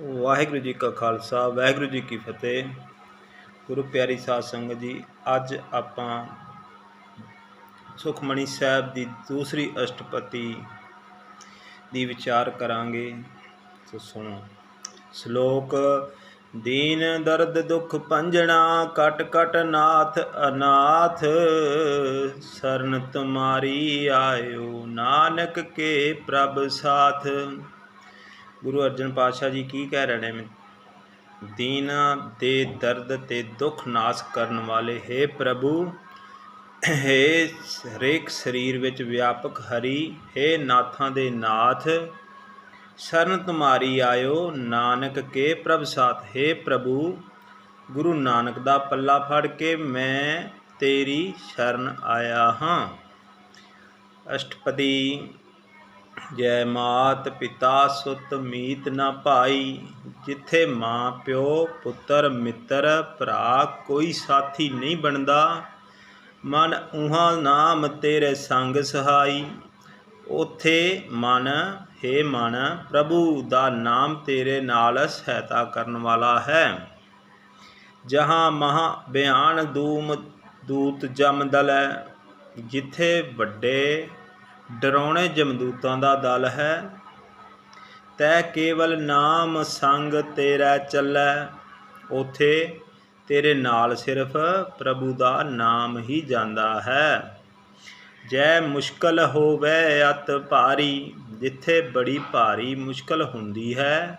ਵਾਹਿਗੁਰੂ ਜੀ ਕਾ ਖਾਲਸਾ, ਵਾਹਿਗੁਰੂ ਜੀ ਕੀ ਫਤਿਹ। ਗੁਰੂ ਪਿਆਰੀ ਸਾਧ ਸੰਗਤ ਜੀ, ਅੱਜ ਆਪਾਂ ਸੁਖਮਣੀ ਸਾਹਿਬ ਦੀ ਦੂਸਰੀ ਅਸ਼ਟਪਤੀ ਦੀ ਵਿਚਾਰ ਕਰਾਂਗੇ। ਸੋ ਸੁਣੋ, ਸ਼ਲੋਕ, ਦੀਨ ਦਰਦ ਦੁਖ ਪੰਜਣਾ, ਕਟ ਕਟ ਨਾਥ ਅਨਾਥ ਸਰਨ ਤੁਮਾਰੀ ਆਇਓ ਨਾਨਕ ਕੇ ਪ੍ਰਭ ਸਾਥ। ਗੁਰੂ ਅਰਜਨ ਪਾਤਸ਼ਾਹ ਜੀ ਕੀ ਕਹਿ ਰਹੇ ਨੇ? ਦੀਨਾ ਦੇ ਦਰਦ ਤੇ ਦੁੱਖ ਨਾਸ ਕਰਨ ਵਾਲੇ, ਹੈ ਪ੍ਰਭੂ, ਹੈ ਹਰੇਕ ਸਰੀਰ ਵਿੱਚ ਵਿਆਪਕ ਹਰੀ, ਹੈ ਨਾਥਾਂ ਦੇ ਨਾਥ, ਸ਼ਰਨ ਤੁਮਾਰੀ ਆਇਓ, ਨਾਨਕ ਕੇ ਪ੍ਰਭ ਸਾਥ, ਹੈ ਪ੍ਰਭੂ, ਗੁਰੂ ਨਾਨਕ ਦਾ ਪੱਲਾ ਫੜ ਕੇ ਮੈਂ ਤੇਰੀ ਸ਼ਰਨ ਆਇਆ ਹਾਂ। ਅਸ਼ਟਪਦੀ ਜੈ ਮਾਤ ਪਿਤਾ ਸੁਤ ਮੀਤ ਨਾ ਭਾਈ, ਜਿੱਥੇ ਮਾਂ ਪਿਓ, ਪੁੱਤਰ, ਮਿੱਤਰ, ਭਰਾ ਕੋਈ ਸਾਥੀ ਨਹੀਂ ਬਣਦਾ। ਮਨ ਉਹਾਂ ਨਾਮ ਤੇਰੇ ਸੰਗ ਸਹਾਈ। ਉਥੇ ਮਨ, ਹੈ ਮਨ, ਪ੍ਰਭੂ ਦਾ ਨਾਮ ਤੇਰੇ ਨਾਲ ਸਹਾਇਤਾ ਕਰਨ ਵਾਲਾ ਹੈ। ਜਹਾਂ ਮਹਾ ਬਿਆਨ ਦੂਮ ਦੂਤ ਜਮਦਲ ਹੈ ਜਿੱਥੇ ਵੱਡੇ ਡਰਾਉਣੇ ਜਮਦੂਤਾਂ ਦਾ ਦਲ ਹੈ। ਤੈ ਕੇਵਲ ਨਾਮ ਸੰਗ ਤੇਰਾ ਚੱਲੈ। ਉਥੇ ਤੇਰੇ ਨਾਲ ਸਿਰਫ ਪ੍ਰਭੂ ਦਾ ਨਾਮ ਹੀ ਜਾਂਦਾ ਹੈ। ਜੈ ਮੁਸ਼ਕਲ ਹੋਵੇ ਅਤ ਭਾਰੀ, ਜਿੱਥੇ ਬੜੀ ਭਾਰੀ ਮੁਸ਼ਕਲ ਹੁੰਦੀ ਹੈ,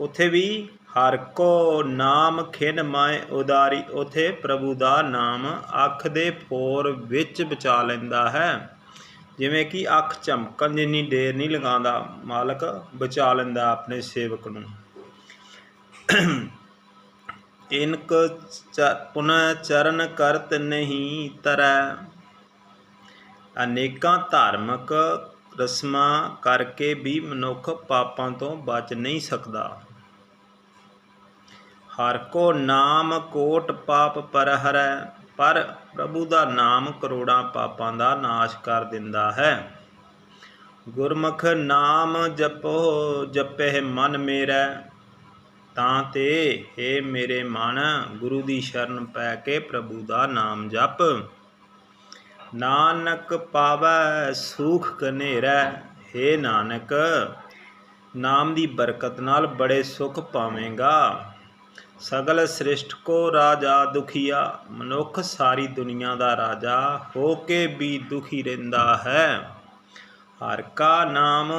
ਉਥੇ ਵੀ ਹਰ ਕੋ ਨਾਮ ਖਿਨ ਮਾਏ ਉਦਾਰੀ, ਉਥੇ ਪ੍ਰਭੂ ਦਾ ਨਾਮ ਅੱਖ ਦੇ ਫੋਰ ਵਿੱਚ ਬਚਾ ਲੈਂਦਾ ਹੈ। ਜਿਵੇਂ ਕਿ ਅੱਖ ਚਮਕਣ ਜਿੰਨੀ ਦੇਰ ਨਹੀਂ ਲਗਾਉਂਦਾ ਮਾਲਕ ਬਚਾ ਲੈਂਦਾ ਆਪਣੇ ਸੇਵਕ ਨੂੰ। ਇਨਕ ਪੁਨ ਚਰਨ ਕਰਤ ਨਹੀਂ ਤਰੈ। ਅਨੇਕਾਂ ਧਾਰਮਿਕ ਰਸਮਾਂ ਕਰਕੇ ਵੀ ਮਨੁੱਖ ਪਾਪਾਂ ਤੋਂ ਬਚ ਨਹੀਂ ਸਕਦਾ। ਹਰ ਕੋ ਨਾਮ ਕੋਟ ਪਾਪ ਪਰ ਹਰੈ ਪਰ ਪ੍ਰਭੂ ਦਾ ਨਾਮ ਕਰੋੜਾਂ ਪਾਪਾਂ ਦਾ ਨਾਸ਼ ਕਰ ਦਿੰਦਾ ਹੈ। ਗੁਰਮੁਖ ਨਾਮ ਜਪੋ ਜਪੇ ਮਨ ਮੇਰਾ। ਤਾਂ ਤੇ ਏ ਮੇਰੇ ਮਨ, ਗੁਰੂ ਦੀ ਸ਼ਰਨ ਪੈ ਕੇ ਪ੍ਰਭੂ ਦਾ ਨਾਮ ਜਪ। ਨਾਨਕ ਪਾਵੈ, ਸੁਖ ਕਨੇਰੈ ਏ ਨਾਨਕ, ਨਾਮ ਦੀ ਬਰਕਤ ਨਾਲ ਬੜੇ ਸੁਖ ਪਾਵੇਂਗਾ। ਸਗਲ ਸ੍ਰਿਸ਼ਟ ਕੋ ਰਾਜਾ ਦੁਖੀਆ, ਮਨੁੱਖ ਸਾਰੀ ਦੁਨੀਆ ਦਾ ਰਾਜਾ ਹੋ ਕੇ ਵੀ ਦੁਖੀ ਰਹਿੰਦਾ ਹੈ। ਹਰ ਕਾ ਨਾਮ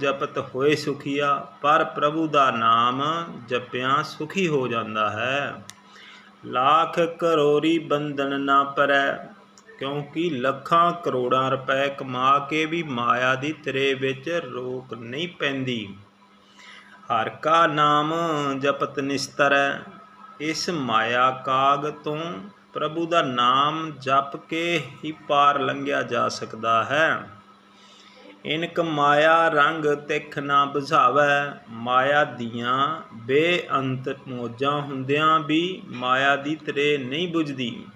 ਜਪਤ ਹੋਏ ਸੁਖੀਆ, ਪਰ ਪ੍ਰਭੂ ਦਾ ਨਾਮ ਜਪਿਆ ਸੁਖੀ ਹੋ ਜਾਂਦਾ ਹੈ। ਲੱਖ ਕਰੋੜੀ ਬੰਧਨ ਨਾ ਪਰੈ, ਕਿਉਂਕਿ ਲੱਖਾਂ ਕਰੋੜਾਂ ਰੁਪਏ ਕਮਾ ਕੇ ਵੀ ਮਾਇਆ ਦੀ ਤਰੇ ਵਿੱਚ ਰੋਕ ਨਹੀਂ ਪੈਂਦੀ। ਹਰ ਕਾ ਨਾਮ ਜਪਤ ਨਿਸਤਰੈ, ਇਸ ਮਾਇਆ ਕਾਗ ਤੋਂ ਪ੍ਰਭੂ ਦਾ ਨਾਮ ਜਪ ਕੇ ਹੀ ਪਾਰ ਲੰਘਿਆ ਜਾ ਸਕਦਾ ਹੈ। ਇਨਕ ਮਾਇਆ ਰੰਗ ਤਿੱਖ ਨਾ ਬੁਝਾਵੈ, ਮਾਇਆ ਦੀਆਂ ਬੇਅੰਤ ਮੋਜਾਂ ਹੁੰਦਿਆਂ ਵੀ ਮਾਇਆ ਦੀ ਤਰੇ ਨਹੀਂ ਬੁਝਦੀ।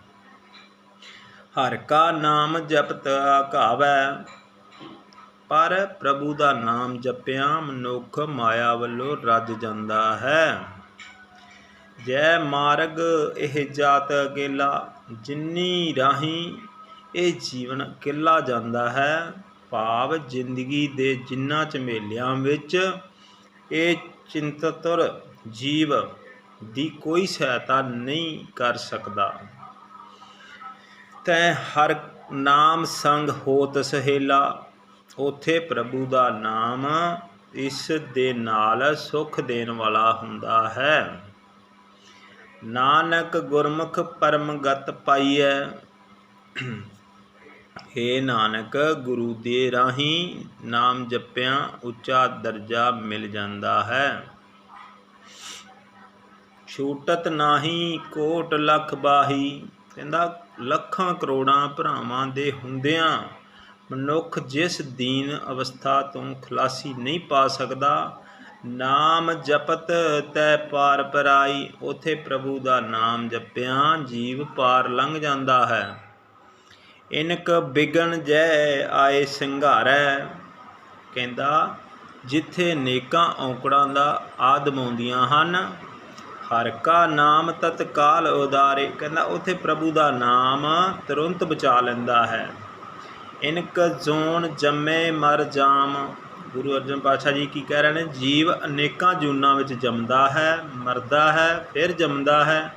ਹਰ ਕਾ ਨਾਮ ਜਪਤ ਆਘਾਵੈ ਪਰ ਪ੍ਰਭੂ ਦਾ ਨਾਮ ਜਪਿਆ ਮਨੁੱਖ ਮਾਇਆ ਵੱਲੋਂ ਰੱਜ ਜਾਂਦਾ ਹੈ। ਜੈ ਮਾਰਗ ਇਹ ਜਾਤ ਅਕੇਲਾ, ਜਿੰਨੀ ਰਾਹੀਂ ਇਹ ਜੀਵਨ ਕਿਲਾ ਜਾਂਦਾ ਹੈ। ਭਾਵ ਜ਼ਿੰਦਗੀ ਦੇ ਜਿੰਨਾ ਝਮੇਲਿਆਂ ਵਿੱਚ ਇਹ ਚਿੰਤਤੁਰ ਜੀਵ ਦੀ ਕੋਈ ਸਹਾਇਤਾ ਨਹੀਂ ਕਰ ਸਕਦਾ। ਤੈ ਹਰ ਨਾਮ ਸੰਗ ਹੋਤ ਸਹੇਲਾ ਉਥੇ ਪ੍ਰਭੂ ਦਾ ਨਾਮ ਇਸ ਦੇ ਨਾਲ ਸੁਖ ਦੇਣ ਵਾਲਾ ਹੁੰਦਾ ਹੈ। ਨਾਨਕ ਗੁਰਮੁਖ ਪਰਮਗਤ ਪਾਈਐ। ਏ ਨਾਨਕ, ਗੁਰੂ ਦੇ ਰਾਹੀਂ ਨਾਮ ਜਪਿਆ ਉੱਚਾ ਦਰਜਾ ਮਿਲ ਜਾਂਦਾ ਹੈ। ਛੂਟਤ ਨਾਹੀ, ਕੋਟ ਲੱਖ ਬਾਹੀ, ਕਹਿੰਦਾ ਲੱਖਾਂ ਕਰੋੜਾਂ ਭਰਾਵਾਂ ਦੇ ਹੁੰਦਿਆਂ ਮਨੁੱਖ ਜਿਸ ਦੀਨ ਅਵਸਥਾ ਤੋਂ ਖਲਾਸੀ ਨਹੀਂ ਪਾ ਸਕਦਾ, ਨਾਮ ਜਪਤ ਤੈ ਪਾਰ ਪਰਾਈ, ਉਥੇ ਪ੍ਰਭੂ ਦਾ ਨਾਮ ਜਪਿਆ, ਜੀਵ ਪਾਰ ਲੰਘ ਜਾਂਦਾ ਹੈ। ਇਨਕ ਬਿਗਨ ਜੈ ਆਏ ਸੰਘਾਰੈ, ਕਹਿੰਦਾ, ਜਿੱਥੇ ਨੇਕਾਂ ਔਕੜਾਂ ਦਾ ਆਦਮਾਉਂਦੀਆਂ ਹਨ, ਹਰ ਕਾ ਨਾਮ ਤਤਕਾਲ ਉਦਾਰੇ, ਕਹਿੰਦਾ, ਉੱਥੇ ਪ੍ਰਭੂ ਦਾ ਨਾਮ ਤੁਰੰਤ ਬਚਾ ਲੈਂਦਾ ਹੈ। ਇਨਕ ਜ਼ੋਨ ਜੰਮੇ ਮਰ ਜਾਮ। ਗੁਰੂ ਅਰਜਨ ਪਾਤਸ਼ਾਹ ਜੀ ਕੀ ਕਹਿ ਰਹੇ ਨੇ? ਜੀਵ ਅਨੇਕਾਂ ਜੂਨਾਂ ਵਿੱਚ ਜੰਮਦਾ ਹੈ, ਮਰਦਾ ਹੈ, ਫਿਰ ਜੰਮਦਾ ਹੈ।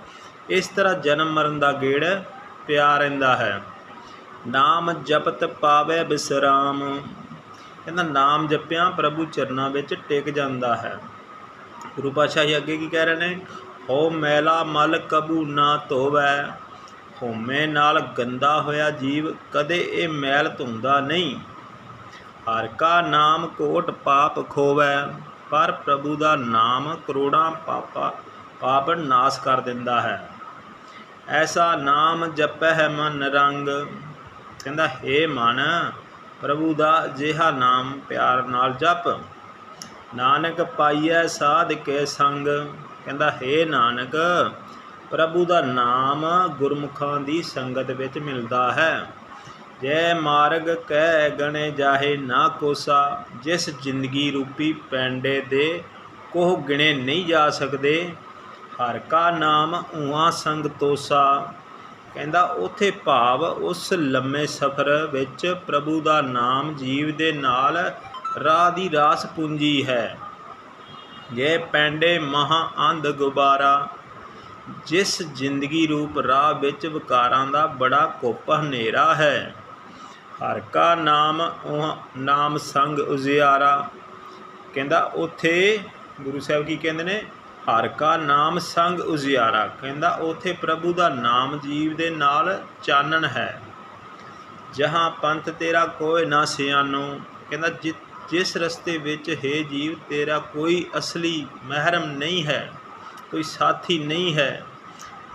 ਇਸ ਤਰ੍ਹਾਂ ਜਨਮ ਮਰਨ ਦਾ ਗੇੜ ਪਿਆ ਰਹਿੰਦਾ ਹੈ। ਨਾਮ ਜਪਤ ਪਾਵੇ ਬਿਸਰਾਮ। ਕਹਿੰਦਾ ਨਾਮ ਜਪਿਆ ਪ੍ਰਭੂ ਚਰਨਾਂ ਵਿੱਚ ਟਿਕ ਜਾਂਦਾ ਹੈ। ਗੁਰੂ ਪਾਤਸ਼ਾਹ ਜੀ ਅੱਗੇ ਕੀ ਕਹਿ ਰਹੇ ਨੇ? ਹੋ ਮੈਲਾ ਮਲ ਕਬੂ ਨਾ ਧੋਵੈ। ਹਉਮੈ ਨਾਲ ਗੰਦਾ ਹੋਇਆ ਜੀਵ ਕਦੇ ਇਹ ਮੈਲ ਧੁੰਦਾ ਨਹੀਂ। ਹਰ ਕਾ ਨਾਮ ਕੋਟ ਪਾਪ ਖੋਵੈ, ਪਰ ਪ੍ਰਭੂ ਦਾ ਨਾਮ ਕਰੋੜਾਂ ਪਾਪਾ ਪਾਪ ਨਾਸ ਕਰ ਦਿੰਦਾ ਹੈ। ਐਸਾ ਨਾਮ ਜਪੈ ਹੈ ਮਨ ਰੰਗ। ਕਹਿੰਦਾ, ਹੇ ਮਨ, ਪ੍ਰਭੂ ਦਾ ਜਿਹਾ ਨਾਮ ਪਿਆਰ ਨਾਲ ਜਪ। ਨਾਨਕ ਪਾਈਐ ਸਾਧ ਕੇ ਸੰਗ। ਕਹਿੰਦਾ, ਹੇ ਨਾਨਕ ਪ੍ਰਭੂ ਦਾ ਨਾਮ ਗੁਰਮੁਖਾਂ ਦੀ ਸੰਗਤ ਵਿੱਚ ਮਿਲਦਾ ਹੈ। ਜੈ ਮਾਰਗ ਕਹਿ ਗਣੇ ਜਾਹੇ ਨਾ ਕੋਸਾ, ਜਿਸ ਜ਼ਿੰਦਗੀ ਰੂਪੀ ਪੈਂਡੇ ਦੇ ਕੋਹ ਗਿਣੇ ਨਹੀਂ ਜਾ ਸਕਦੇ। ਹਰ ਕਾ ਨਾਮ ਊਆ ਸੰਗ ਤੋਸਾ। ਕਹਿੰਦਾ ਉਥੇ ਭਾਵ ਉਸ ਲੰਮੇ ਸਫ਼ਰ ਵਿੱਚ ਪ੍ਰਭੂ ਦਾ ਨਾਮ ਜੀਵ ਦੇ ਨਾਲ ਰਾਹ ਦੀ ਰਾਸ ਪੂੰਜੀ ਹੈ। ਜੇ ਪੈਂਡੇ ਮਹਾ ਅੰਧ ਗੁਬਾਰਾ ਜਿਸ ਜ਼ਿੰਦਗੀ ਰੂਪ ਰਾਹ ਵਿੱਚ ਵਿਕਾਰਾਂ ਦਾ ਬੜਾ ਕੁੱਪ ਹਨੇਰਾ ਹੈ। ਹਰ ਕਾ ਨਾਮ ਉਹ ਨਾਮ ਸੰਗ ਉਜਿਆਰਾ। ਕਹਿੰਦਾ ਉਥੇ, ਗੁਰੂ ਸਾਹਿਬ ਕੀ ਕਹਿੰਦੇ ਨੇ? ਹਰ ਕਾ ਨਾਮ ਸੰਗ ਉਜਿਆਰਾ। ਕਹਿੰਦਾ ਉਥੇ ਪ੍ਰਭੂ ਦਾ ਨਾਮ ਜੀਵ ਦੇ ਨਾਲ ਚਾਨਣ ਹੈ। ਜਹਾਂ ਪੰਥ ਤੇਰਾ ਕੋਈ ਨਾ ਸਿਆਨੋ ਕਹਿੰਦਾ ਜਿ- ਜਿਸ ਰਸਤੇ ਵਿੱਚ ਹੈ ਜੀਵ, ਤੇਰਾ ਕੋਈ ਅਸਲੀ ਮਹਿਰਮ ਨਹੀਂ ਹੈ। ਕੋਈ ਸਾਥੀ ਨਹੀਂ ਹੈ।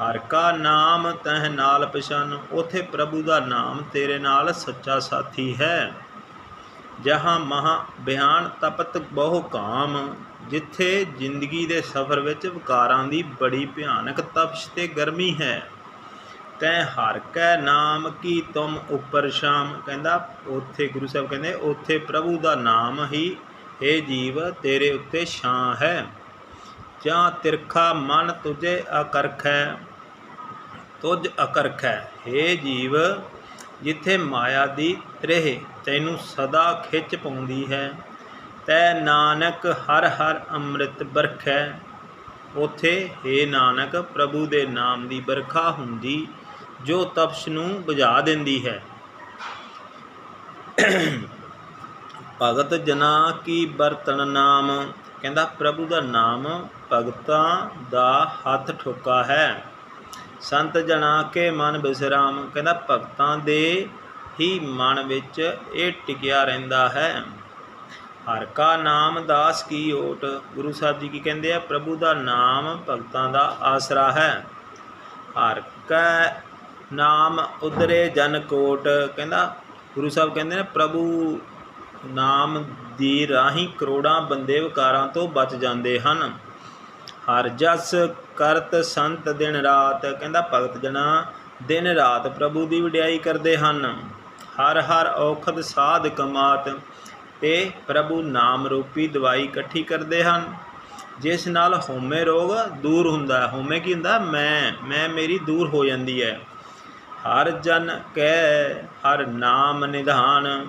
ਹਰ ਕਾ ਨਾਮ ਤਹ ਨਾਲ ਪਛਾਨ, ਉਥੇ ਪ੍ਰਭੂ ਦਾ ਨਾਮ ਤੇਰੇ ਨਾਲ ਸੱਚਾ ਸਾਥੀ ਹੈ। ਜਹਾਂ ਮਹਾ ਬਿਆਨ ਤਪਤ ਬਹੁ ਕਾਮ, ਜਿੱਥੇ ਜ਼ਿੰਦਗੀ ਦੇ ਸਫ਼ਰ ਵਿੱਚ ਵਿਕਾਰਾਂ ਦੀ ਬੜੀ ਭਿਆਨਕ ਤਪਸ਼ ਤੇ ਗਰਮੀ ਹੈ। ਤੈ ਹਰ ਕੈ ਨਾਮ ਕੀ ਤੁਮ ਉੱਪਰ ਸ਼ਾਮ, ਕਹਿੰਦਾ ਉੱਥੇ ਗੁਰੂ ਸਾਹਿਬ ਕਹਿੰਦੇ, ਉੱਥੇ ਪ੍ਰਭੂ ਦਾ ਨਾਮ ਹੀ हे ਜੀਵ ਤੇਰੇ ਉੱਤੇ ਛਾਂ ਹੈ। ਜਾਂ ਤਿਰਖਾ ਮਨ ਤੁਝੇ ਅਕਰਖੈ, ਤੁਝ ਅਕਰਖੈ हे ਜੀਵ, ਜਿੱਥੇ ਮਾਇਆ ਦੀ ਤ੍ਰੇਹ ਤੈਨੂੰ ਸਦਾ ਖਿੱਚ ਪਾਉਂਦੀ ਹੈ, ਤੈ ਨਾਨਕ ਹਰ ਹਰ ਅੰਮ੍ਰਿਤ ਬਰਖੈ। ਉਥੇ हे ਨਾਨਕ, ਪ੍ਰਭੂ ਦੇ ਨਾਮ ਦੀ ਬਰਖਾ ਹੁੰਦੀ, ਜੋ ਤਪਸ਼ ਨੂੰ ਬੁਝਾ ਦਿੰਦੀ ਹੈ। ਭਗਤ ਜਨਾ ਕੀ ਬਰਤਨ ਨਾਮ ਕਹਿੰਦਾ, ਪ੍ਰਭੂ ਦਾ ਨਾਮ ਭਗਤਾਂ ਦਾ ਹੱਥ ਠੋਕਾ ਹੈ। ਸੰਤ ਜਣਾ ਕੇ ਮਨ ਬਿਸਰਾਮ। ਕਹਿੰਦਾ, ਭਗਤਾਂ ਦੇ ਹੀ ਮਨ ਵਿੱਚ ਇਹ ਟਿਕਿਆ ਰਹਿੰਦਾ ਹੈ। ਹਰ ਕਾ ਨਾਮ ਦਾਸ ਕੀ ਓਟ? ਗੁਰੂ ਸਾਹਿਬ ਜੀ ਕੀ ਕਹਿੰਦੇ ਆ? ਪ੍ਰਭੂ ਦਾ ਨਾਮ ਭਗਤਾਂ ਦਾ ਆਸਰਾ ਹੈ। ਹਰ ਕਾ ਨਾਮ ਉਦਰੇ ਜਨ ਕੋਟ। ਕਹਿੰਦਾ, ਗੁਰੂ ਸਾਹਿਬ ਕਹਿੰਦੇ ਨੇ, ਪ੍ਰਭੂ ਨਾਮ ਦੀ ਰਾਹੀਂ ਕਰੋੜਾਂ ਬੰਦੇ ਵਿਕਾਰਾਂ ਤੋਂ ਬਚ ਜਾਂਦੇ ਹਨ। ਹਰ ਜਸ ਕਰਤ ਸੰਤ ਦਿਨ ਰਾਤ, ਕਹਿੰਦਾ ਭਗਤ ਜਨਾ, ਦਿਨ ਰਾਤ ਪ੍ਰਭੂ ਦੀ ਵਡਿਆਈ ਕਰਦੇ ਹਨ। ਹਰ ਹਰ ਔਖਦ ਸਾਧ ਕਮਾਤ, ਤੇ ਪ੍ਰਭੂ ਨਾਮ ਰੂਪੀ ਦਵਾਈ ਇਕੱਠੀ ਕਰਦੇ ਹਨ। ਜਿਸ ਨਾਲ ਹੋਮੇ ਰੋਗ ਦੂਰ ਹੁੰਦਾ ਹੈ। ਹਉਮੈ ਕੀ ਹੁੰਦਾ? ਮੈਂ ਮੈਂ ਮੇਰੀ ਦੂਰ ਹੋ ਜਾਂਦੀ ਹੈ। ਹਰ ਜਨ ਕਹਿ ਹਰ ਨਾਮ ਨਿਧਾਨ,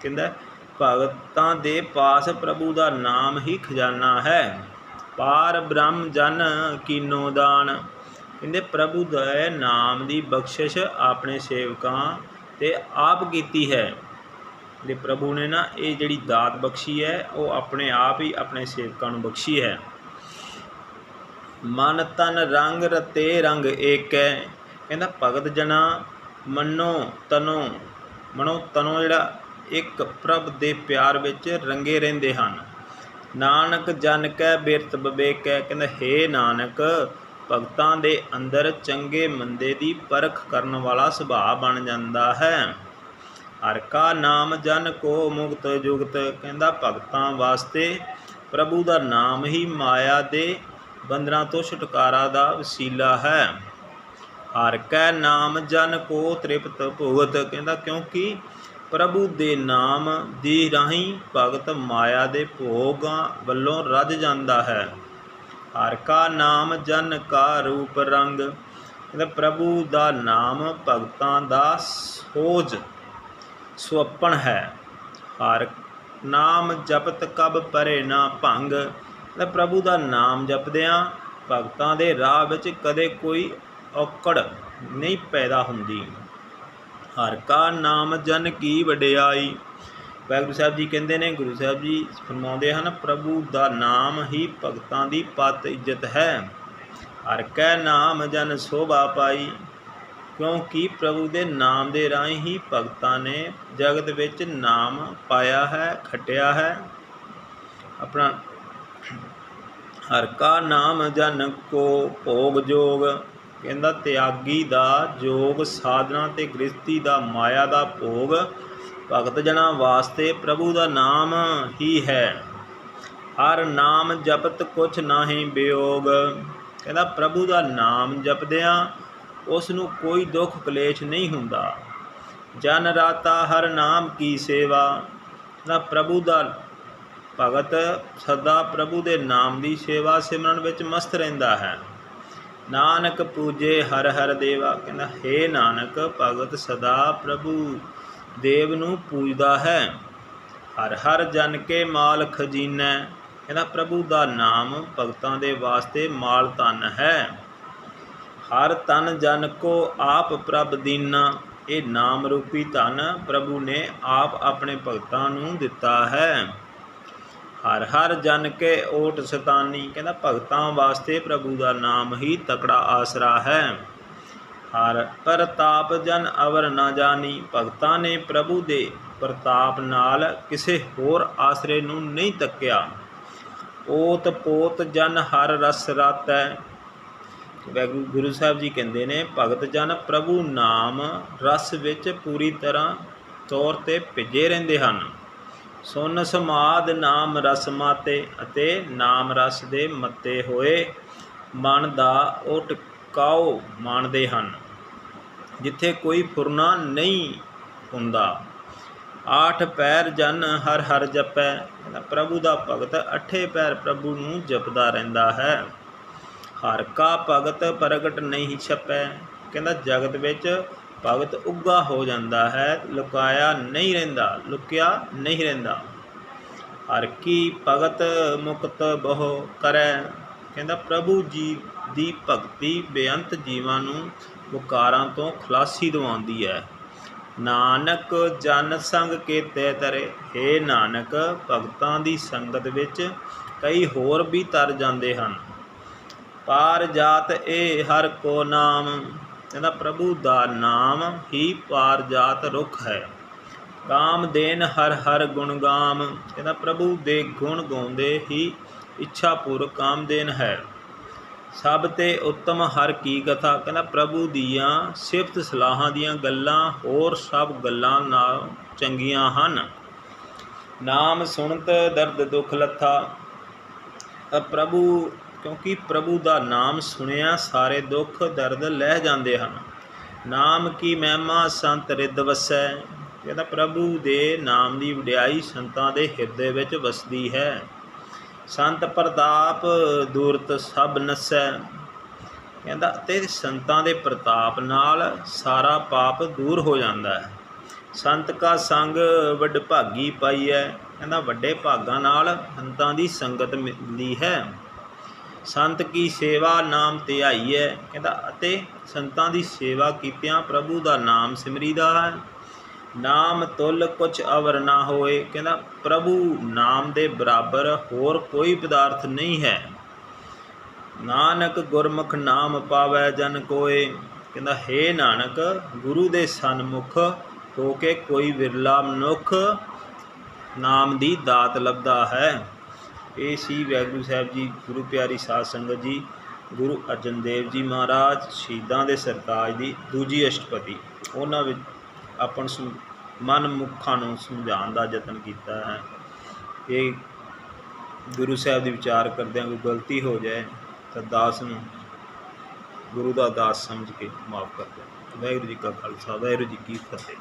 ਕਹਿੰਦਾ ਭਗਤਾਂ ਦੇ ਪਾਸ ਪ੍ਰਭੂ ਦਾ ਨਾਮ ਹੀ ਖਜ਼ਾਨਾ ਹੈ। ਪਾਰ ਬ੍ਰਹਮ ਜਨ ਕੀਨੋ ਦਾਨ। ਕਹਿੰਦੇ ਪ੍ਰਭੂ ਦੇ ਨਾਮ ਦੀ ਬਖਸ਼ਿਸ਼ ਆਪਣੇ ਸੇਵਕਾਂ ਤੇ ਆਪ ਕੀਤੀ ਹੈ। ਤੇ ਪ੍ਰਭੂ ਨੇ ਨਾ ਇਹ ਜਿਹੜੀ ਦਾਤ ਬਖਸ਼ੀ ਹੈ, ਉਹ ਆਪਣੇ ਆਪ ਹੀ ਆਪਣੇ ਸੇਵਕਾਂ ਨੂੰ ਬਖਸ਼ੀ ਹੈ। ਮਨ ਤਨ ਰੰਗ ਰਤੇ ਰੰਗ ਏਕ। ਹੈ ਕਹਿੰਦਾ ਭਗਤ ਜਨਾ ਮੰਨੋ ਤਨੋ, ਮਨੋ ਤਨੋ ਜਿਹੜਾ ਇੱਕ ਪ੍ਰਭ ਦੇ ਪਿਆਰ ਵਿੱਚ ਰੰਗੇ ਰਹਿੰਦੇ ਹਨ। ਨਾਨਕ ਜਨ ਕੈ ਬਿਰਤ ਬਵੇਕੈ ਕਹਿੰਦਾ, ਹੇ ਨਾਨਕ, ਭਗਤਾਂ ਦੇ ਅੰਦਰ ਚੰਗੇ ਮੰਦੇ ਦੀ ਪਰਖ ਕਰਨ ਵਾਲਾ ਸੁਭਾਅ ਬਣ ਜਾਂਦਾ ਹੈ। ਹਰ ਕਾ ਨਾਮ ਜਨ ਕੋ ਮੁਕਤ ਜੁਗਤ ਕਹਿੰਦਾ, ਭਗਤਾਂ ਵਾਸਤੇ ਪ੍ਰਭੂ ਦਾ ਨਾਮ ਹੀ ਮਾਇਆ ਦੇ ਬੰਧਨਾਂ ਤੋਂ ਛੁਟਕਾਰਾ ਦਾ ਵਸੀਲਾ ਹੈ। ਹਰ ਕੈ ਨਾਮ ਜਨ ਕੋ ਤ੍ਰਿਪਤ ਭੁਗਤ ਕਹਿੰਦਾ, ਕਿਉਂਕਿ ਪ੍ਰਭੂ ਦੇ ਨਾਮ ਦੀ ਰਾਹੀਂ ਭਗਤ ਮਾਇਆ ਦੇ ਭੋਗਾਂ ਵੱਲੋਂ ਰੱਜ ਜਾਂਦਾ ਹੈ। ਹਰ ਕਾ ਨਾਮ, ਜਨ ਕਾ ਰੂਪ ਰੰਗ, ਕਹਿੰਦਾ ਪ੍ਰਭੂ ਦਾ ਨਾਮ ਭਗਤਾਂ ਦਾ ਸੋਜ, ਸੁਅਪਣ ਹੈ। ਹਰ ਨਾਮ ਜਪਤ ਕਬ ਪਰੇ ਨਾ ਭੰਗ, ਕਹਿੰਦਾ ਪ੍ਰਭੂ ਦਾ ਨਾਮ ਜਪਦਿਆਂ ਭਗਤਾਂ ਦੇ ਰਾਹ ਵਿੱਚ ਕਦੇ ਕੋਈ ਔਕੜ ਨਹੀਂ ਪੈਦਾ ਹੁੰਦੀ। ਹਰ ਕਾ ਨਾਮ ਜਨ ਕੀ ਵਡਿਆਈ। ਵਾਹਿਗੁਰੂ ਸਾਹਿਬ ਜੀ ਕਹਿੰਦੇ ਨੇ, ਗੁਰੂ ਸਾਹਿਬ ਜੀ ਫਰਮਾਉਂਦੇ ਹਨ, ਪ੍ਰਭੂ ਦਾ ਨਾਮ ਹੀ ਭਗਤਾਂ ਦੀ ਪਤ ਇੱਜ਼ਤ ਹੈ। ਹਰ ਕੈ ਨਾਮ ਜਨ ਸੋਭਾ ਪਾਈ। ਕਿਉਂਕਿ ਪ੍ਰਭੂ ਦੇ ਨਾਮ ਦੇ ਰਾਹੀਂ ਹੀ ਭਗਤਾਂ ਨੇ ਜਗਤ ਵਿੱਚ ਨਾਮ ਪਾਇਆ ਹੈ, ਖਟਿਆ ਹੈ। ਆਪਣਾ, ਹਰ ਕਾ ਨਾਮ ਜਨ ਕੋ ਭੋਗ ਜੋਗ ਕਹਿੰਦਾ ਤਿਆਗੀ ਦਾ ਜੋਗ ਸਾਧਨਾ ਤੇ ਗ੍ਰਸਤੀ ਦਾ ਮਾਇਆ ਦਾ ਭੋਗ ਭਗਤ ਜਨਾਂ ਵਾਸਤੇ ਪ੍ਰਭੂ ਦਾ ਨਾਮ ਹੀ ਹੈ। ਹਰ ਨਾਮ ਜਪਤ ਕੁਛ ਨਾਹੀ ਬਿਯੋਗ ਕਹਿੰਦਾ ਪ੍ਰਭੂ ਦਾ ਨਾਮ ਜਪਦਿਆਂ ਉਸ ਨੂੰ ਕੋਈ ਦੁੱਖ ਕਲੇਸ਼ ਨਹੀਂ ਹੁੰਦਾ। ਜਨ ਰਾਤਾ ਹਰ ਨਾਮ ਕੀ ਸੇਵਾ। ਨਾ ਪ੍ਰਭੂ ਦਾ ਭਗਤ ਸਦਾ ਪ੍ਰਭੂ ਦੇ ਨਾਮ ਦੀ ਸੇਵਾ ਸਿਮਰਨ ਵਿੱਚ ਮਸਤ ਰਹਿੰਦਾ ਹੈ। ਨਾਨਕ ਪੂਜੇ ਹਰ ਹਰ ਦੇਵਾ। ਕਹਿੰਦਾ, ਹੇ ਨਾਨਕ, ਭਗਤ ਸਦਾ ਪ੍ਰਭੂ, ਦੇਵ ਨੂੰ ਪੂਜਦਾ ਹੈ। ਹਰ ਹਰ ਜਨ ਕੇ ਮਾਲ ਖਜ਼ੀਨਾ ਕਹਿੰਦਾ, ਪ੍ਰਭੂ ਦਾ ਨਾਮ ਭਗਤਾਂ ਦੇ ਵਾਸਤੇ ਮਾਲ ਧਨ ਹੈ। ਹਰ ਤਨ ਜਨ ਕੋ ਆਪ ਪ੍ਰਭ ਦੀਨਾ। ਇਹ ਨਾਮ ਰੂਪੀ ਧਨ ਪ੍ਰਭੂ ਨੇ ਆਪ ਆਪਣੇ ਭਗਤਾਂ ਨੂੰ ਦਿੱਤਾ ਹੈ। ਹਰ ਹਰ ਜਨ ਕੇ ਓਟ ਸਤਾਨੀ। ਕਹਿੰਦਾ ਭਗਤਾਂ ਵਾਸਤੇ ਪ੍ਰਭੂ ਦਾ ਨਾਮ ਹੀ ਤਕੜਾ ਆਸਰਾ ਹੈ। ਹਰ ਪ੍ਰਤਾਪ ਜਨ ਅਵਰ ਨਾ ਜਾਣੀ ਭਗਤਾਂ ਨੇ ਪ੍ਰਭੂ ਦੇ ਪ੍ਰਤਾਪ ਨਾਲ ਕਿਸੇ ਹੋਰ ਆਸਰੇ ਨੂੰ ਨਹੀਂ ਤੱਕਿਆ। ਓਤ ਪੋਤ ਜਨ ਹਰ ਰਸ ਰਾਤੈ। ਵਾਹਿਗੁਰੂ ਗੁਰੂ ਸਾਹਿਬ ਜੀ ਕਹਿੰਦੇ ਨੇ, ਭਗਤ ਜਨ ਪ੍ਰਭੂ ਨਾਮ ਰਸ ਵਿੱਚ ਪੂਰੀ ਤਰ੍ਹਾਂ ਤੌਰ ਤੇ ਭਿੱਜੇ ਰਹਿੰਦੇ ਹਨ। ਸੁਨ ਸਮਾਦ ਨਾਮ ਰਸ ਮਾਤੇ ਅਤੇ ਨਾਮ ਰਸ ਦੇ ਮੱਤੇ ਹੋਏ ਮਨ ਦਾ ਉਹ ਟਿਕਾਓ ਮਾਣਦੇ ਹਨ, ਜਿੱਥੇ ਕੋਈ ਫੁਰਨਾ ਨਹੀਂ ਹੁੰਦਾ। ਆਠ ਪੈਰ ਜਨ ਹਰ ਹਰ ਜਪੈ, ਕਹਿੰਦਾ ਪ੍ਰਭੂ ਦਾ ਭਗਤ ਅਠੇ ਪੈਰ ਪ੍ਰਭੂ ਨੂੰ ਜਪਦਾ ਰਹਿੰਦਾ ਹੈ। ਹਰ ਕਾ ਭਗਤ ਪ੍ਰਗਟ ਨਹੀਂ ਛਪੈ, ਕਹਿੰਦਾ ਜਗਤ ਵਿੱਚ ਭਗਤ ਉੱਗਾ ਹੋ ਜਾਂਦਾ ਹੈ, ਲੁਕਾਇਆ ਨਹੀਂ ਰਹਿੰਦਾ, ਲੁਕਿਆ ਨਹੀਂ ਰਹਿੰਦਾ। ਹਰ ਕੀ ਭਗਤ ਮੁਕਤ ਬਹੁ ਕਰੈ, ਕਹਿੰਦਾ ਪ੍ਰਭੂ ਜੀ ਦੀ ਭਗਤੀ ਬੇਅੰਤ ਜੀਵਾਂ ਨੂੰ ਵਿਕਾਰਾਂ ਤੋਂ ਖਲਾਸੀ ਦਿਵਾਉਂਦੀ ਹੈ। ਨਾਨਕ ਜਨ ਸੰਗ ਕੇਤੇ ਤਰੇ हे ਨਾਨਕ, ਭਗਤਾਂ ਦੀ ਸੰਗਤ ਵਿੱਚ ਕਈ ਹੋਰ ਵੀ ਤਰ ਜਾਂਦੇ ਹਨ। ਪਾਰ ਜਾਤ ਇਹ ਹਰ ਕੋ ਨਾਮ ਕਹਿੰਦਾ, ਪ੍ਰਭੂ ਦਾ ਨਾਮ ਹੀ ਪਾਰ ਜਾਤ ਰੁਖ ਹੈ। ਕਾਮ ਦੇਨ ਹਰ ਹਰ ਗੁਣਗਾਮ ਕਹਿੰਦਾ, ਪ੍ਰਭੂ ਦੇ ਗੁਣ ਗਾਉਂਦੇ ਹੀ ਇੱਛਾ ਪੂਰ ਕਾਮ ਦੇਨ ਹੈ। ਸਭ ਤੇ ਉੱਤਮ ਹਰ ਕੀ ਕਥਾ। ਕਹਿੰਦਾ, ਪ੍ਰਭੂ ਦੀਆਂ ਸਿਫਤ ਸਲਾਹਾਂ ਦੀਆਂ ਗੱਲਾਂ ਹੋਰ ਸਭ ਗੱਲਾਂ ਨਾਲ ਚੰਗੀਆਂ ਹਨ। ਨਾਮ ਸੁਣਤ ਦਰਦ ਦੁਖ ਲੱਥਾ। ਪ੍ਰਭੂ ਕਿਉਂਕਿ ਪ੍ਰਭੂ ਦਾ ਨਾਮ ਸੁਣਿਆ ਸਾਰੇ ਦੁੱਖ ਦਰਦ ਲਹਿ ਜਾਂਦੇ ਹਨ। ਨਾਮ ਕੀ ਮਹਿਮਾ ਸੰਤ ਰਿਦ ਵਸੈ। ਕਹਿੰਦਾ ਪ੍ਰਭੂ ਦੇ ਨਾਮ ਦੀ ਵਡਿਆਈ ਸੰਤਾਂ ਦੇ ਹਿਰਦੇ ਵਿੱਚ ਵਸਦੀ ਹੈ। ਸੰਤ ਪ੍ਰਤਾਪ ਦੂਰਤ ਸਭ ਨਸੈ। ਕਹਿੰਦਾ, ਤੇ ਸੰਤਾਂ ਦੇ ਪ੍ਰਤਾਪ ਨਾਲ ਸਾਰਾ ਪਾਪ ਦੂਰ ਹੋ ਜਾਂਦਾ ਹੈ। ਸੰਤ ਕਾ ਸੰਗ ਵੱਡ ਭਾਗੀ ਪਾਈ ਹੈ। ਕਹਿੰਦਾ, ਵੱਡੇ ਭਾਗਾਂ ਨਾਲ ਸੰਤਾਂ ਦੀ ਸੰਗਤ ਮਿਲਦੀ ਹੈ। ਸੰਤ ਕੀ ਸੇਵਾ ਨਾਮ ਧਿਆਈ ਹੈ ਕਹਿੰਦਾ, ਅਤੇ ਸੰਤਾਂ ਦੀ ਸੇਵਾ ਕੀਤਿਆਂ ਪ੍ਰਭੂ ਦਾ ਨਾਮ ਸਿਮਰੀਦਾ ਹੈ। ਨਾਮ ਤੁਲ ਕੁਛ ਅਵਰ ਨਾ ਹੋਏ। ਕਹਿੰਦਾ, ਪ੍ਰਭੂ ਨਾਮ ਦੇ ਬਰਾਬਰ ਹੋਰ ਕੋਈ ਪਦਾਰਥ ਨਹੀਂ ਹੈ। ਨਾਨਕ ਗੁਰਮੁਖ ਨਾਮ ਪਾਵੈ ਜਨ ਕੋਏ। ਕਹਿੰਦਾ, ਹੈ ਨਾਨਕ, ਗੁਰੂ ਦੇ ਸਨਮੁਖ ਹੋ ਕੇ ਕੋਈ ਵਿਰਲਾ ਮਨੁੱਖ ਨਾਮ ਦੀ ਦਾਤ ਲੱਭਦਾ ਹੈ। ਇਹ ਸੀ ਵੈਗੁਰੂ ਸਾਹਿਬ ਜੀ, ਗੁਰੂ ਪਿਆਰੀ ਸਾਧ ਸੰਗਤ ਜੀ, ਗੁਰੂ ਅਰਜਨ ਦੇਵ ਜੀ ਮਹਾਰਾਜ, ਸ਼ਹੀਦਾਂ ਦੇ ਸਰਤਾਜ ਦੀ ਦੂਜੀ ਅਸ਼ਟਪਦੀ। ਉਹਨਾਂ ਵਿੱਚ ਆਪਣ ਨੂੰ ਮਨ ਮੁਖਾਂ ਨੂੰ ਸਮਝਾਉਣ ਦਾ ਯਤਨ ਕੀਤਾ ਹੈ। ਇਹ ਗੁਰੂ ਸਾਹਿਬ ਦੀ ਵਿਚਾਰ ਕਰਦਿਆਂ ਕੋਈ ਗਲਤੀ ਹੋ ਜਾਏ ਤਾਂ ਦਾਸ ਨੂੰ ਗੁਰੂ ਦਾ ਦਾਸ ਸਮਝ ਕੇ ਮਾਫ ਕਰ ਦਿਓ। ਵਾਹਿਗੁਰੂ ਜੀ ਕਾ ਖਾਲਸਾ, ਵਾਹਿਗੁਰੂ ਜੀ ਕੀ ਫਤਿਹ।